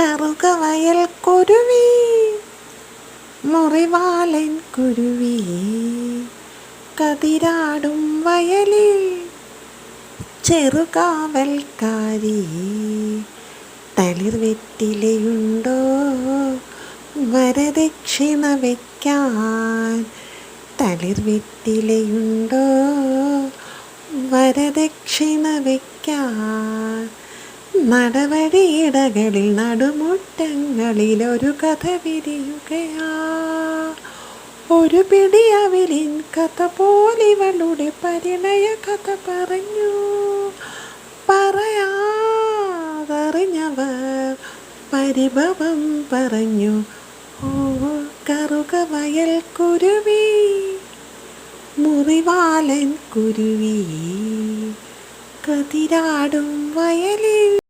കറുക വയൽ കുരുവി മുറിവാലൻ കുരുവി കതിരാടും വയലിൽ ചെറുകാവൽക്കാരി തളിർ വെറ്റിലയുണ്ടോ വരദക്ഷിണ വയ്ക്കാൻ തളിർ വെറ്റിലയുണ്ടോ വരദക്ഷിണ വയ്ക്കാൻ നടവഴിയിടകളിൽ നടുമുറ്റങ്ങളിൽ ഒരു കഥ വിരിയുകയാ. ഒരു പിടി അവലിൻ കഥ പോലിവളുടെ പരിണയ കഥ പറഞ്ഞു. പറയാതറിഞ്ഞവർ പരിഭവം പറഞ്ഞു. ഓ കറുക വയൽ കുരുവി മുറിവാലൻ കുരുവി. കതിരാടും വയലിൽ.